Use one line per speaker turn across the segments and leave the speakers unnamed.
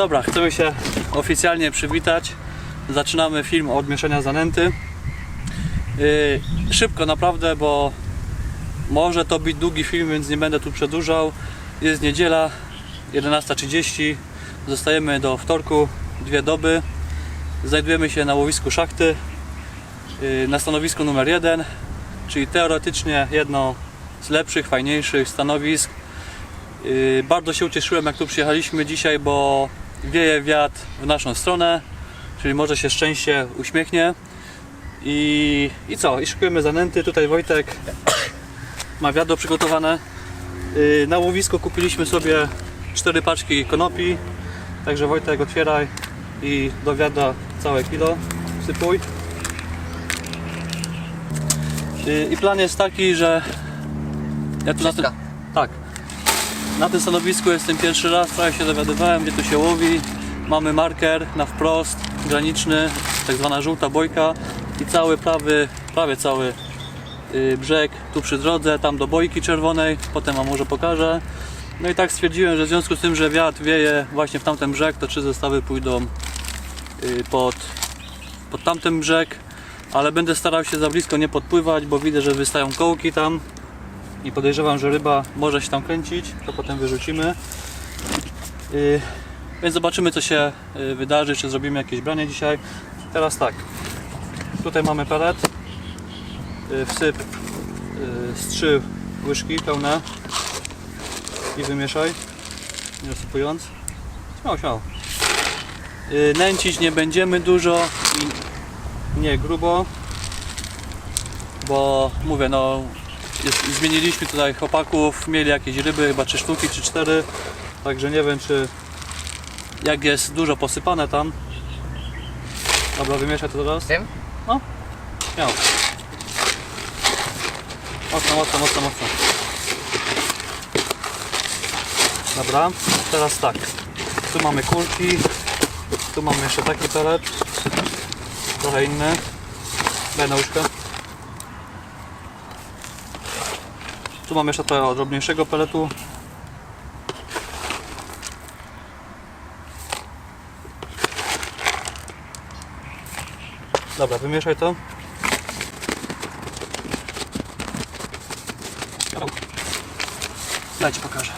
Dobra, chcemy się oficjalnie przywitać. Zaczynamy film od mieszania zanęty. Yy, szybko naprawdę, bo może to być długi film, więc nie będę tu przedłużał. Jest niedziela, 11.30. Zostajemy do wtorku, dwie doby. Znajdujemy się na łowisku szachty, yy, na stanowisku numer jeden, czyli teoretycznie jedno z lepszych, fajniejszych stanowisk. Yy, Bardzo się ucieszyłem jak tu przyjechaliśmy dzisiaj, bo wieje wiatr w naszą stronę, czyli może się szczęście uśmiechnie. I, i co? I szykujemy zanęty. Tutaj Wojtek ma wiadro przygotowane. Yy, Na łowisku kupiliśmy sobie cztery paczki konopi. Także Wojtek otwieraj i do wiadra całe kilo wsypuj. Yy, I plan jest taki, że ja tu na. Na tym stanowisku jestem pierwszy raz, trochę się dowiadywałem, gdzie tu się łowi. Mamy marker na wprost, graniczny, tak zwana żółta bojka i cały prawy, prawie cały y, brzeg tu przy drodze, tam do bojki czerwonej, potem wam może pokażę. No i tak stwierdziłem, że w związku z tym, że wiatr wieje właśnie w tamten brzeg, to trzy zestawy pójdą y, pod, pod tamten brzeg, ale będę starał się za blisko nie podpływać, bo widzę, że wystają kołki tam i podejrzewam, że ryba może się tam kręcić, to potem wyrzucimy. Yy, więc zobaczymy co się yy, wydarzy, czy zrobimy jakieś branie dzisiaj. Teraz tak, tutaj mamy pelet, yy, wsyp z trzy łyżki pełne i wymieszaj, nie rozsypując. Śmiało. Yy, nęcić nie będziemy dużo i nie grubo, bo mówię, no jest, zmieniliśmy tutaj chłopaków, mieli jakieś ryby, chyba 3 sztuki czy 4, także nie wiem czy jak jest dużo posypane tam. Dobra, wymieszaj to teraz.
Tym?
Śmiało. Mocno, mocno, mocno, mocno. Dobra, teraz tak. Tu mamy kulki, tu mamy jeszcze taki pelet, trochę inny. Daj na Tu mam jeszcze trochę drobniejszego peletu. Dobra, wymieszaj to. Daj ci pokażę.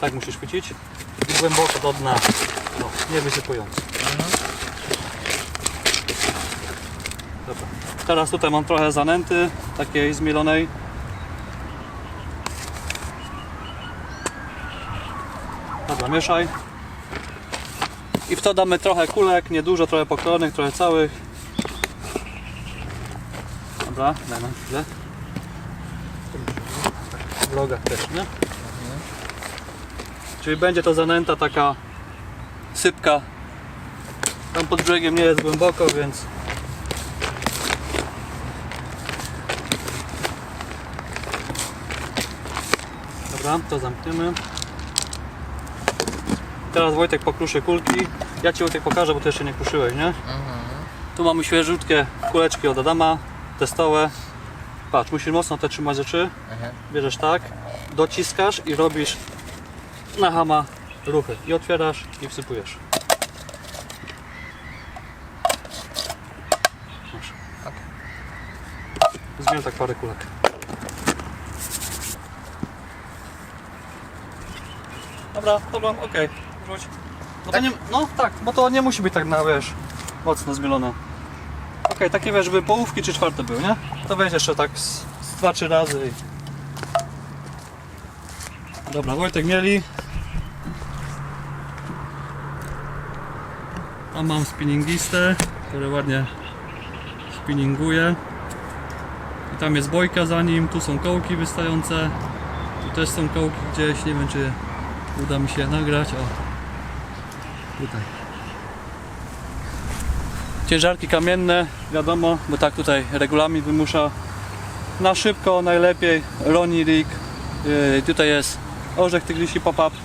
Tak musisz chwycić. Głęboko do dna. No, nie wysypując. Dobra. Teraz tutaj mam trochę zanęty, takiej zmielonej. Dobra, mieszaj. I w to damy trochę kulek, nie dużo, trochę pokrojonych, trochę całych. Dobra, daj nam chwilę. W vlogach też, nie? Czyli będzie to zanęta taka sypka. Tam pod brzegiem nie jest głęboko, więc Dobra, to zamkniemy. Teraz Wojtek pokruszy kulki. Ja Ci Wojtek pokażę, bo Ty jeszcze nie kruszyłeś, nie? Tu mamy świeżutkie kuleczki od Adama, testowe. Patrz, musisz mocno te trzymać rzeczy.
Mhm.
Bierzesz tak, dociskasz i robisz na hama ruchy. I otwierasz i wsypujesz. Zmień tak parę kulek. Dobra, dobra, okej. No, to nie, no tak, bo to nie musi być tak na wiesz, mocno zmielone. Okej, takie wiesz, żeby połówki czy czwarte były, nie? To weź jeszcze tak z, z dwa, trzy razy. i- Dobra, Wojtek mieli. A mam spinningistę, który ładnie spinninguje. I tam jest bojka za nim, tu są kołki wystające. Tu też są kołki gdzieś, nie wiem czy uda mi się nagrać. O, tutaj. Ciężarki kamienne, wiadomo, bo tak tutaj regulamin wymusza. Na szybko najlepiej Roni Rig. Yy, tutaj jest orzech tygrysi pop-up.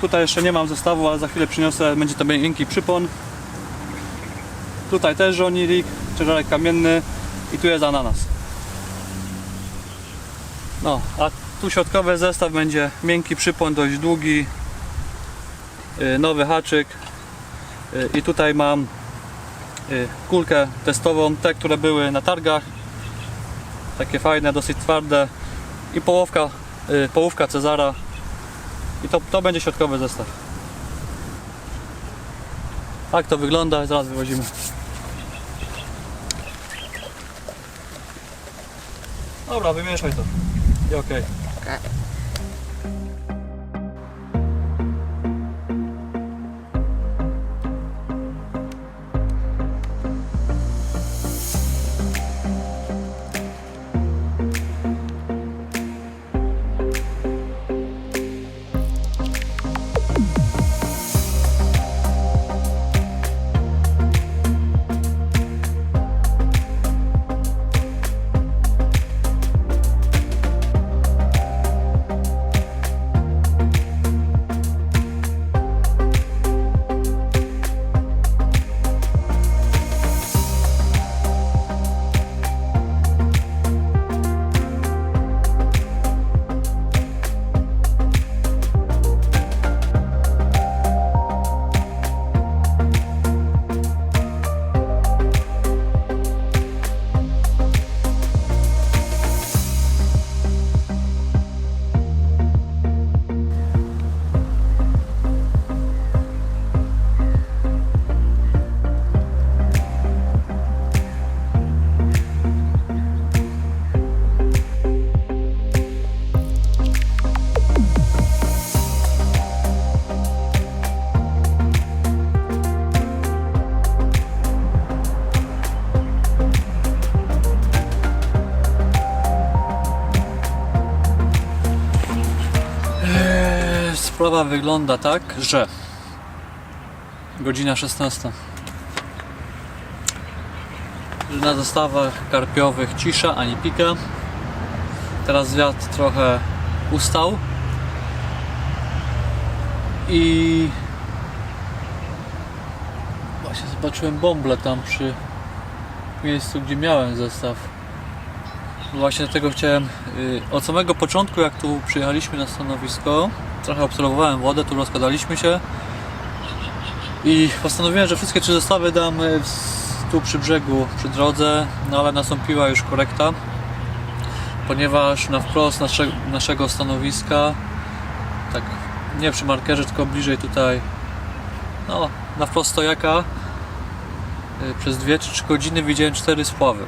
Tutaj jeszcze nie mam zestawu, ale za chwilę przyniosę, będzie to miękki przypon. Tutaj też Roni Rig, ciężarek kamienny i tu jest ananas. No, a tu środkowy zestaw będzie miękki przypon, dość długi. Y, nowy haczyk. Y, i tutaj mam y, kulkę testową, te które były na targach. Takie fajne, dosyć twarde. I połówka, y, połówka Cezara. I to, to będzie środkowy zestaw. Tak to wygląda, zaraz wywozimy. Dobra, wymieszaj to. I okej. Eee, Sprawa wygląda tak, że godzina 16. Że na zestawach karpiowych cisza ani pika. Teraz wiatr trochę ustał. I właśnie zobaczyłem bąble tam przy miejscu, gdzie miałem zestaw. Właśnie dlatego chciałem y, od samego początku, jak tu przyjechaliśmy na stanowisko, trochę obserwowałem wodę, tu rozkładaliśmy się i postanowiłem, że wszystkie trzy zestawy dam y, tu przy brzegu, przy drodze, no ale nastąpiła już korekta, ponieważ na wprost nasze, naszego stanowiska, tak nie przy markerze, tylko bliżej tutaj, no na wprost stojaka, y, przez 2 czy 3 godziny widziałem cztery spławy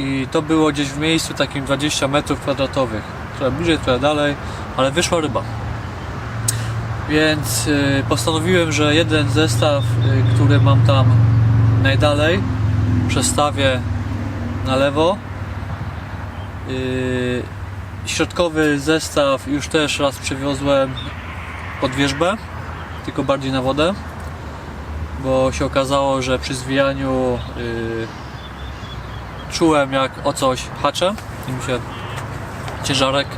i to było gdzieś w miejscu takim 20 metrów kwadratowych. Trochę bliżej, trochę dalej, ale wyszła ryba. Więc y, postanowiłem, że jeden zestaw, y, który mam tam najdalej, przestawię na lewo. Y, środkowy zestaw już też raz przywiozłem pod wierzbę, tylko bardziej na wodę, bo się okazało, że przy zwijaniu czułem jak o coś haczę i mi się ciężarek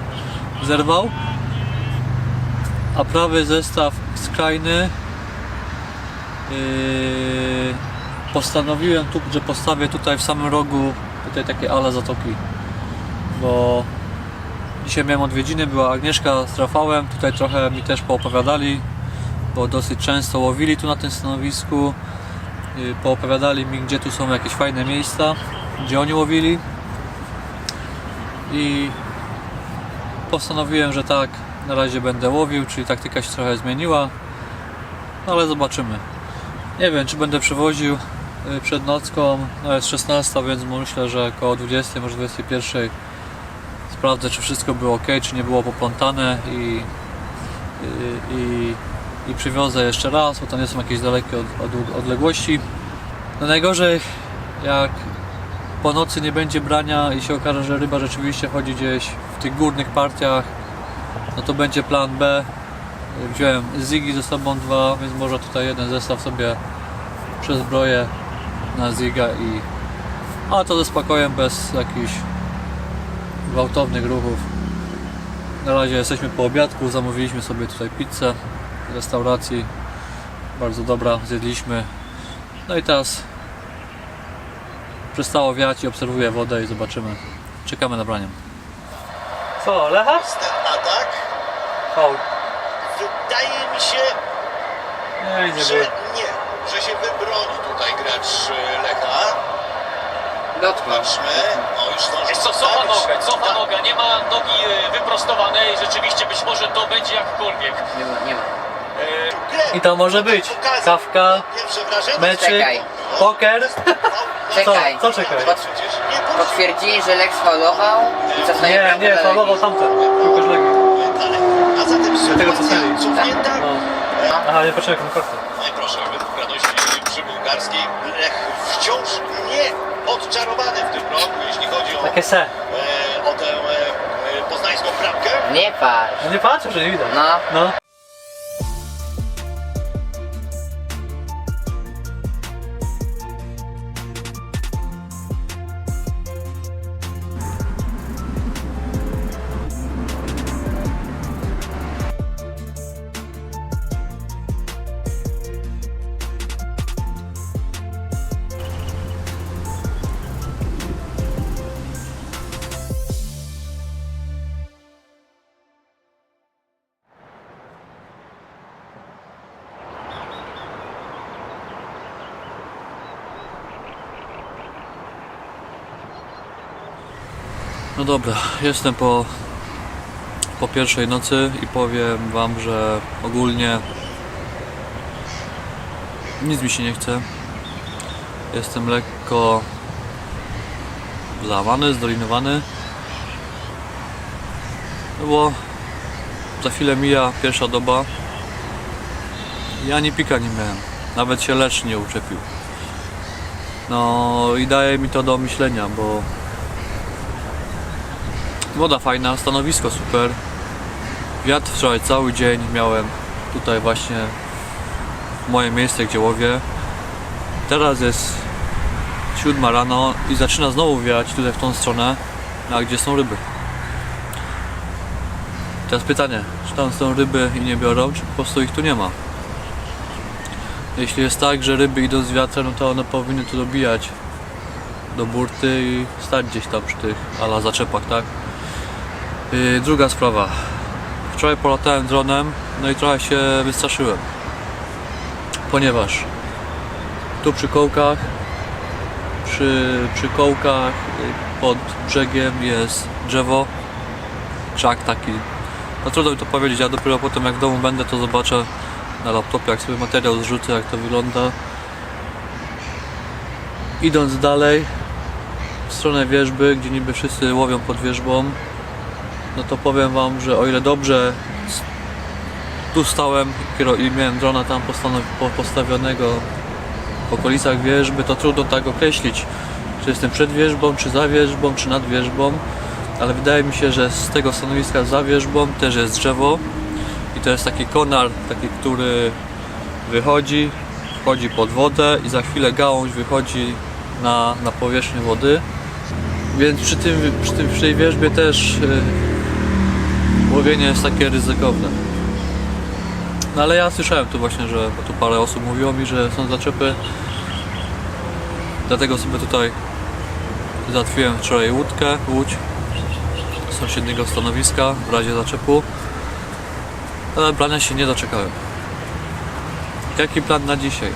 zerwał. A prawy zestaw skrajny yy, postanowiłem tu, że postawię tutaj w samym rogu tutaj takie ale zatoki bo dzisiaj miałem odwiedziny, była Agnieszka z Rafałem tutaj trochę mi też poopowiadali bo dosyć często łowili tu na tym stanowisku yy, poopowiadali mi gdzie tu są jakieś fajne miejsca gdzie oni łowili i postanowiłem, że tak na razie będę łowił, czyli taktyka się trochę zmieniła ale zobaczymy. Nie wiem czy będę przewoził y, przed nocką, no jest 16 więc myślę, że około 20, może 21 sprawdzę czy wszystko było ok, czy nie było poplątane i, i, i, i przywiozę jeszcze raz, bo to nie są jakieś dalekie od, od, odległości. No najgorzej jak po nocy nie będzie brania i się okaże, że ryba rzeczywiście chodzi gdzieś w tych górnych partiach, no to będzie plan B. Wziąłem Zigi ze sobą dwa, więc może tutaj jeden zestaw sobie przezbroję na Ziga i a to ze spokojem, bez jakichś gwałtownych ruchów. Na razie jesteśmy po obiadku, zamówiliśmy sobie tutaj pizzę z restauracji. Bardzo dobra, zjedliśmy. No i teraz przestało wiać i obserwuję wodę i zobaczymy. Czekamy na branie. Co, Lecha?
Tak?
Faul.
Wydaje mi się,
Nie, nie
że
było.
nie, że się wybroni tutaj gracz e, Lecha.
Dotknął.
Patrzmy, no już zdążył
Wiesz co, cofa nogę, cofa
Tak.
noga, nie ma nogi e, wyprostowanej, rzeczywiście być może to będzie jakkolwiek.
Nie ma, nie ma.
E,
Grę.
I to może być.
Pokazał.
Kawka,
Pierwsze wrażenie.
meczyk,
Czekaj.
poker.
Czekaj.
Co, co czekaj?
Puści.
Potwierdzili, że Lex faulował i cofnęli
Nie,
bramkę
nie, faulował
Legii.
tamten. Piłkarz Legii.
A zatem
Dlatego
sytuacja
cofnęli.
cofnięta.
No. Aha, nie poczekaj, na kartę.
No i proszę, wygraność przy bułgarskiej. Lech wciąż nie odczarowany w tym roku, jeśli chodzi o,
Takie se.
e, o tę e, e, poznańską bramkę.
Nie patrz.
No nie patrzę, że nie widać.
No.
No. No dobra, jestem po, po pierwszej nocy i powiem wam, że ogólnie nic mi się nie chce. Jestem lekko załamany, zdolinowany. No bo za chwilę mija pierwsza doba. Ja ani pika nie miałem. Nawet się lecz nie uczepił. No i daje mi to do myślenia, bo Woda fajna, stanowisko super. Wiatr wczoraj cały dzień miałem tutaj właśnie moje miejsce, gdzie łowię. Teraz jest siódma rano i zaczyna znowu wiać tutaj w tą stronę, a gdzie są ryby. Teraz pytanie, czy tam są ryby i nie biorą, czy po prostu ich tu nie ma? Jeśli jest tak, że ryby idą z wiatrem, no to one powinny tu dobijać do burty i stać gdzieś tam przy tych ala zaczepach, tak? Yy, druga sprawa. Wczoraj polatałem dronem, no i trochę się wystraszyłem. Ponieważ tu przy kołkach, przy, przy kołkach yy, pod brzegiem jest drzewo, krzak taki. No trudno mi to powiedzieć, ja dopiero potem jak w domu będę to zobaczę na laptopie, jak sobie materiał zrzucę, jak to wygląda. Idąc dalej, w stronę wieżby, gdzie niby wszyscy łowią pod wieżbą, no to powiem wam, że o ile dobrze tu stałem i miałem drona tam postawionego w okolicach wieżby, to trudno tak określić, czy jestem przed wieżbą, czy za wieżbą, czy nad wieżbą, ale wydaje mi się, że z tego stanowiska za wieżbą też jest drzewo i to jest taki konar, taki, który wychodzi, wchodzi pod wodę i za chwilę gałąź wychodzi na, na powierzchnię wody. Więc przy, tym, przy, tym, przy tej wierzbie też yy, łowienie jest takie ryzykowne. No ale ja słyszałem tu właśnie, że tu parę osób mówiło mi, że są zaczepy. Dlatego sobie tutaj załatwiłem wczoraj łódkę, łódź z sąsiedniego stanowiska w razie zaczepu. Ale brania się nie doczekałem. Jaki plan na dzisiaj?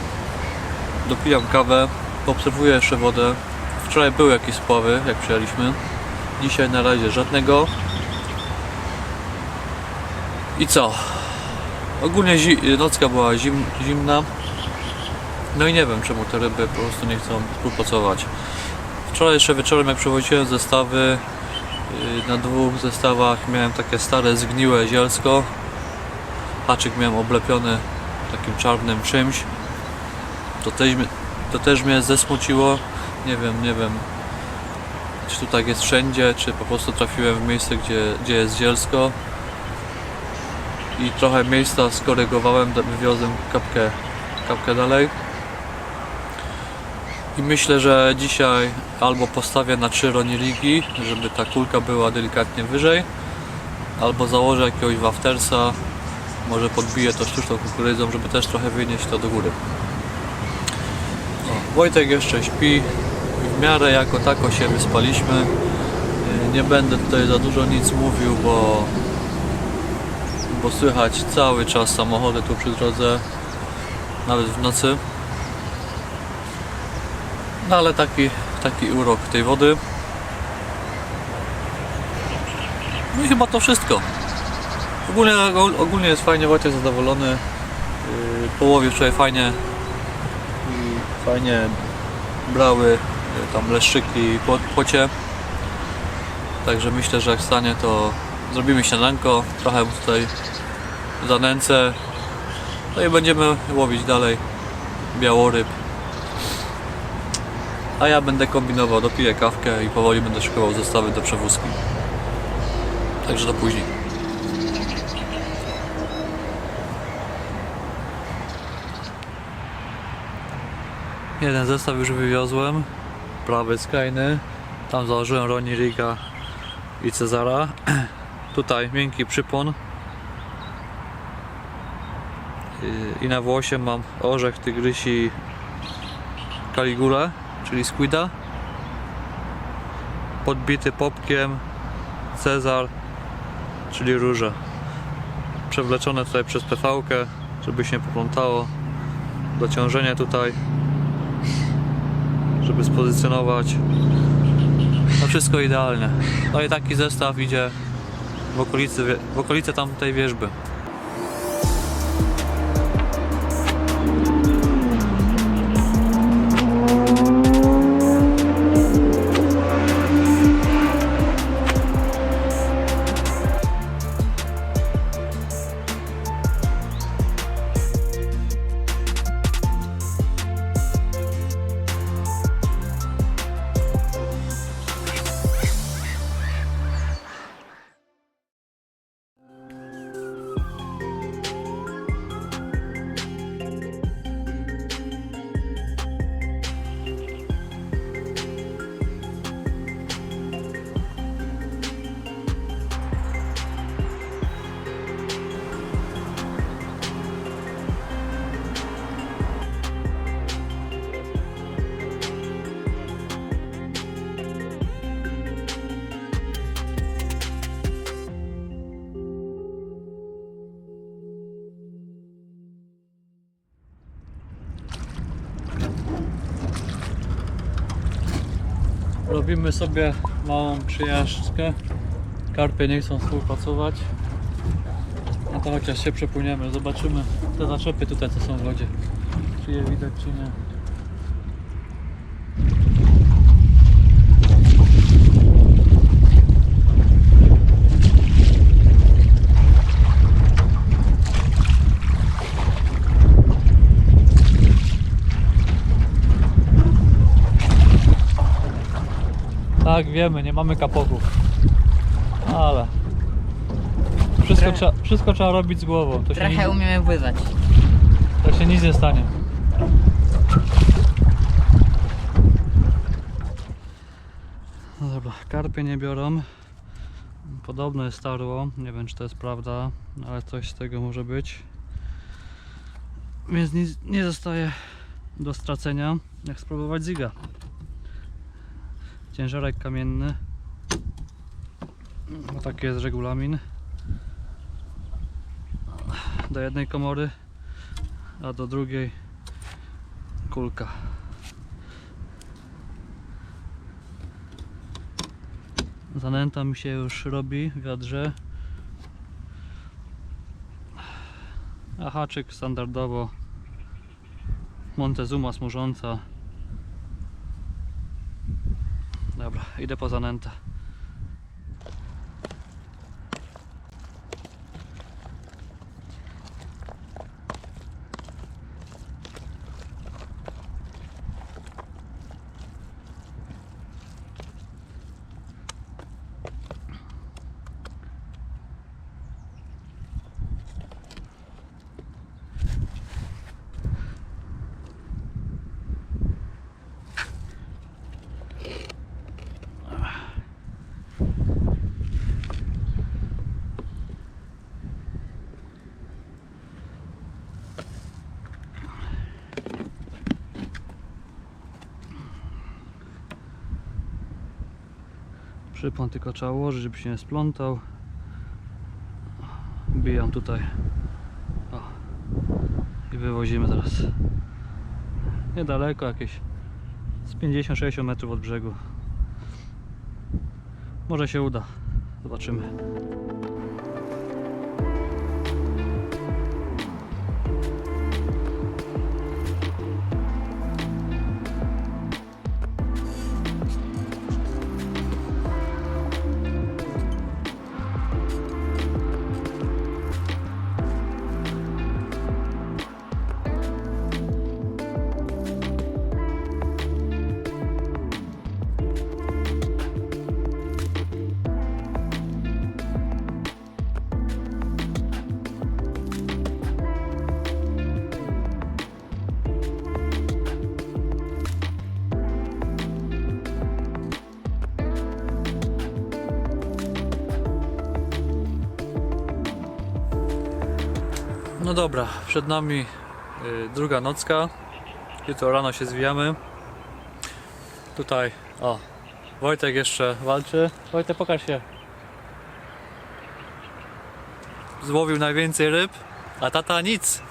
Dopijam kawę, obserwuję jeszcze wodę. Wczoraj były jakieś spławy, jak przyjechaliśmy. Dzisiaj na razie żadnego. I co? Ogólnie nocka była zim- zimna. No i nie wiem czemu te ryby po prostu nie chcą współpracować. Wczoraj jeszcze wieczorem jak przewoziłem zestawy yy, na dwóch zestawach miałem takie stare zgniłe zielsko. Haczyk miałem oblepiony takim czarnym czymś. To też, to też mnie zesmuciło. Nie wiem, nie wiem czy tu tak jest wszędzie, czy po prostu trafiłem w miejsce, gdzie, gdzie jest zielsko i trochę miejsca skorygowałem, wywiozłem kapkę, kapkę dalej. I myślę, że dzisiaj albo postawię na trzy roniligi, żeby ta kulka była delikatnie wyżej albo założę jakiegoś waftersa może podbiję to sztuczną kukurydzą, żeby też trochę wynieść to do góry. O, Wojtek jeszcze śpi. W miarę jako tako się wyspaliśmy. Yy, Nie będę tutaj za dużo nic mówił, bo, bo słychać cały czas samochody tu przy drodze. nawet w nocy. No ale taki, taki urok tej wody. No i chyba to wszystko. Ogólnie, ogólnie jest fajnie, Wojciech zadowolony. Yy, Połowie wczoraj fajnie i fajnie brały yy, tam leszczyki po płocie. Także myślę, że jak stanie to zrobimy śniadanko, trochę mu zanęcę. No i będziemy łowić dalej białoryb. A ja będę kombinował, dopiję kawkę i powoli będę szykował zestawy do przewózki. Także do później. Jeden zestaw już wywiozłem, prawy skrajny. Tam założyłem Roni Riga i Cezara. Tutaj miękki przypon. Yy, I na włosie mam orzech tygrysi Caligula, czyli squida. Podbity popkiem Cezar, czyli róża. Przewleczone tutaj przez pv żeby się nie poplątało. Dociążenie tutaj, żeby spozycjonować. No wszystko idealnie. No i taki zestaw idzie w okolicy, w okolice tamtej wieżby. Robimy sobie małą przyjażdżkę. Karpie nie chcą współpracować. No to chociaż się przepłyniemy, zobaczymy te zaczepy tutaj co są w wodzie. Czy je widać czy nie. Tak, wiemy, nie mamy kapogów. Ale. Wszystko,
Trochę-
trzeba, wszystko trzeba robić z głową. To się,
Trochę
nic,
umiemy pływać.
to się nic nie stanie. No dobra, karpie nie biorą. Podobno jest starło. Nie wiem, czy to jest prawda, ale coś z tego może być. Więc nic nie zostaje do stracenia, jak spróbować ziga. Ciężarek kamienny. No taki jest regulamin. Do jednej komory, a do drugiej kulka. Zanęta mi się już robi w wiadrze. A haczyk standardowo Montezuma smużąca. Dobra, idę po zanętę. Przypon tylko trzeba ułożyć, żeby się nie splątał. Bijam tutaj. O. i wywozimy teraz. Niedaleko, jakieś z 50-60 metrów od brzegu. Może się uda. Zobaczymy. Dobra, przed nami y, druga nocka. Jutro rano się zwijamy. Tutaj, o, Wojtek jeszcze walczy. Wojtek, pokaż się. Złowił najwięcej ryb, a tata nic.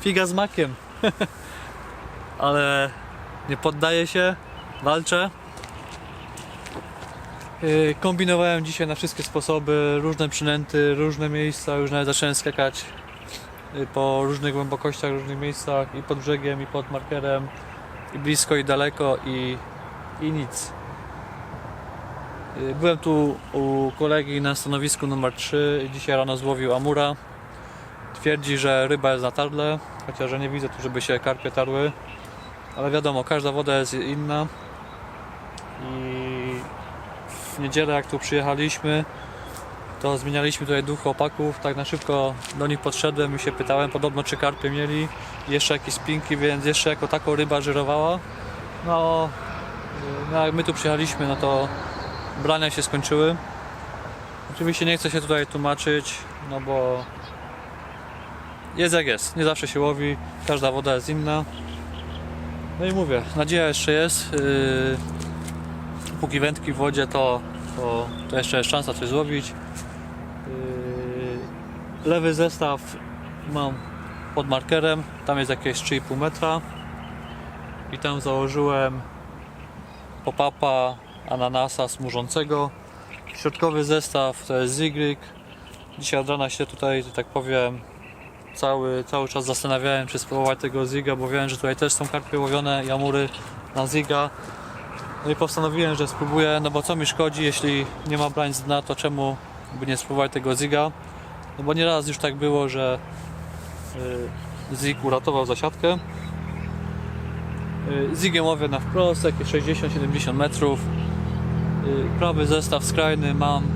Figa z makiem. Ale nie poddaje się, walczę. Yy, Kombinowałem dzisiaj na wszystkie sposoby, różne przynęty, różne miejsca, już nawet zacząłem skakać y, po różnych głębokościach, różnych miejscach i pod brzegiem, i pod markerem, i blisko, i daleko, i, i nic. Y, Byłem tu u kolegi na stanowisku numer 3 i dzisiaj rano złowił Amura. Twierdzi, że ryba jest na tarle, chociaż ja nie widzę tu, żeby się karpie tarły. Ale wiadomo, każda woda jest inna. I w niedzielę jak tu przyjechaliśmy, to zmienialiśmy tutaj dwóch chłopaków, tak na szybko do nich podszedłem i się pytałem podobno czy karpy mieli, jeszcze jakieś spinki, więc jeszcze jako taką ryba żyrowała. No, no jak my tu przyjechaliśmy, no to brania się skończyły. Oczywiście nie chcę się tutaj tłumaczyć, no bo jest jak jest, nie zawsze się łowi, każda woda jest inna. No i mówię, nadzieja jeszcze jest. Yy, póki wędki w wodzie, to, to, to jeszcze jest szansa coś złowić. Lewy zestaw mam pod markerem, tam jest jakieś 3,5 metra i tam założyłem popapa ananasa smużącego. Środkowy zestaw to jest Zigrig. Dzisiaj od rana się tutaj, że tak powiem, cały, cały czas zastanawiałem, czy spróbować tego Ziga, bo wiem, że tutaj też są karpie łowione, jamury na Ziga. No i postanowiłem, że spróbuję, no bo co mi szkodzi, jeśli nie ma brań z dna, to czemu by nie spróbować tego Ziga? No bo nieraz już tak było, że y, Zig uratował zasiadkę. Y, Zigiem łowię na wprost, jakieś 60-70 metrów. Y, Prawy zestaw skrajny mam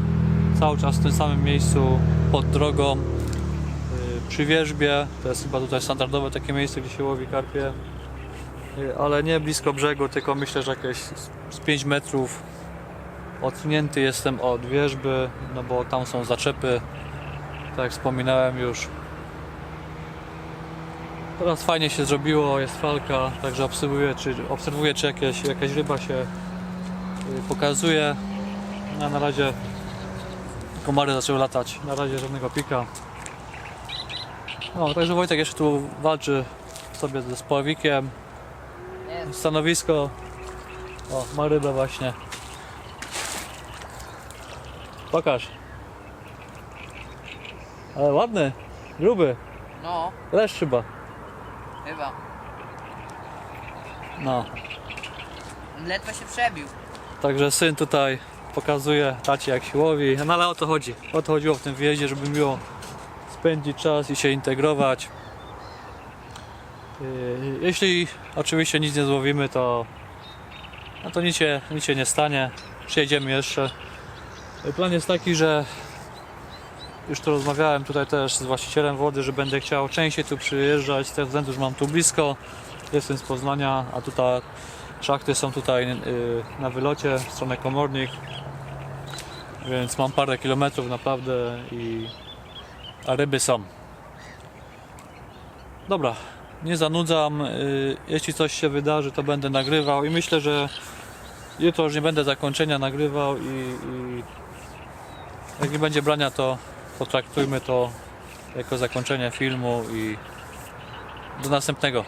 cały czas w tym samym miejscu pod drogą przy wierzbie. To jest chyba tutaj standardowe takie miejsce, gdzie się łowi karpie. Ale nie blisko brzegu, tylko myślę, że jakieś z 5 metrów odsunięty jestem od wierzby, no bo tam są zaczepy, tak jak wspominałem już. Teraz fajnie się zrobiło, jest falka, także obserwuję, czy, obserwuję, czy jakieś, jakaś ryba się y, pokazuje. A na razie komary zaczęły latać, na razie żadnego pika. No, także Wojtek jeszcze tu walczy sobie ze społowikiem.
Jest.
Stanowisko. O, ma rybę właśnie. Pokaż. Ale ładny, gruby,
No,
leszcz chyba.
chyba.
No,
Ledwo się przebił.
także syn tutaj pokazuje tacie jak się łowi. No ale o to chodzi. O to chodziło w tym wyjeździe, żeby miło spędzić czas i się integrować. Yy, Jeśli oczywiście nic nie złowimy, to no to nic się, nic się nie stanie. Przyjedziemy jeszcze. Plan jest taki, że już tu rozmawiałem tutaj też z właścicielem wody, że będę chciał częściej tu przyjeżdżać z tego względu, że mam tu blisko. Jestem z Poznania, a tutaj szachty są tutaj yy, na wylocie w stronę Komornik. Więc mam parę kilometrów naprawdę i a ryby są. Dobra, nie zanudzam. y, Jeśli coś się wydarzy, to będę nagrywał i myślę, że jutro już nie będę zakończenia nagrywał i, i jak nie będzie brania, to potraktujmy to jako zakończenie filmu i, Do następnego.